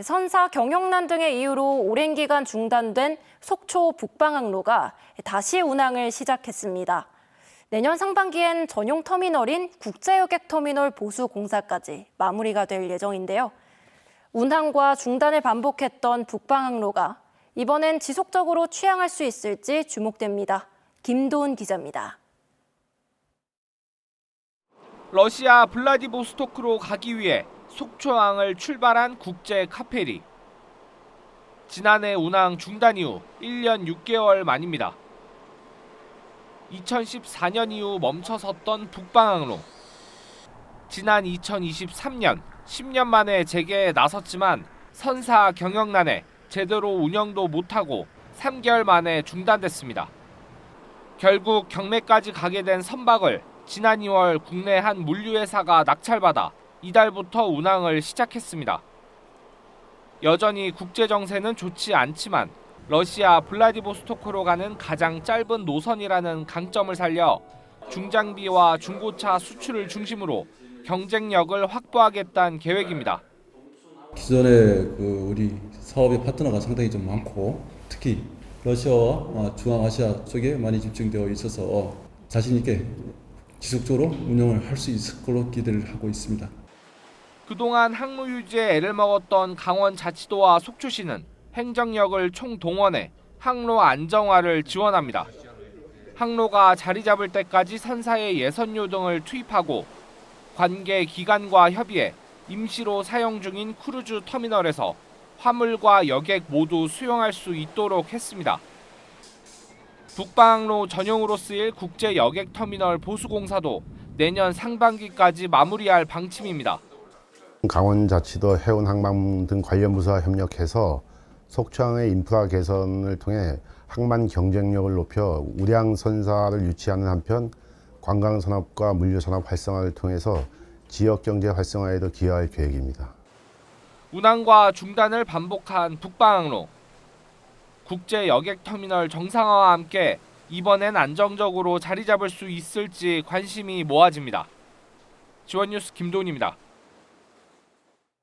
선사 경영난 등의 이유로 오랜 기간 중단된 속초 북방항로가 다시 운항을 시작했습니다. 내년 상반기엔 전용 터미널인 국제여객터미널 보수 공사까지 마무리가 될 예정인데요. 운항과 중단을 반복했던 북방항로가 이번엔 지속적으로 취항할 수 있을지 주목됩니다. 김도훈 기자입니다. 러시아 블라디보스토크로 가기 위해 속초항을 출발한 국제 카페리. 지난해 운항 중단 이후 1년 6개월 만입니다. 2014년 이후 멈춰섰던 북방항로. 지난 2023년 10년 만에 재개에 나섰지만 선사 경영난에 제대로 운영도 못하고 3개월 만에 중단됐습니다. 결국 경매까지 가게 된 선박을 지난 2월 국내 한 물류회사가 낙찰받아 이달부터 운항을 시작했습니다. 여전히 국제 정세는 좋지 않지만 러시아 블라디보스토크로 가는 가장 짧은 노선이라는 강점을 살려 중장비와 중고차 수출을 중심으로 경쟁력을 확보하겠다는 계획입니다. 기존에 그 우리 사업의 파트너가 상당히 좀 많고 특히 러시아와 어, 중앙아시아 쪽에 많이 집중되어 있어서 자신 있게 지속적으로 운영을 할 수 있을 걸로 기대를 하고 있습니다. 그동안 항로 유지에 애를 먹었던 강원 자치도와 속초시는 행정력을 총동원해 항로 안정화를 지원합니다. 항로가 자리 잡을 때까지 선사의 예선료 등을 투입하고 관계 기관과 협의해 임시로 사용 중인 크루즈 터미널에서 화물과 여객 모두 수용할 수 있도록 했습니다. 북방항로 전용으로 쓰일 국제 여객 터미널 보수 공사도 내년 상반기까지 마무리할 방침입니다. 강원자치도 해운항만 등 관련 부서와 협력해서 속초항의 인프라 개선을 통해 항만 경쟁력을 높여 우량 선사를 유치하는 한편 관광 산업과 물류 산업 활성화를 통해서 지역 경제 활성화에도 기여할 계획입니다. 운항과 중단을 반복한 북방항로. 국제 여객 터미널 정상화와 함께 이번엔 안정적으로 자리 잡을 수 있을지 관심이 모아집니다. 지원뉴스 김도훈입니다.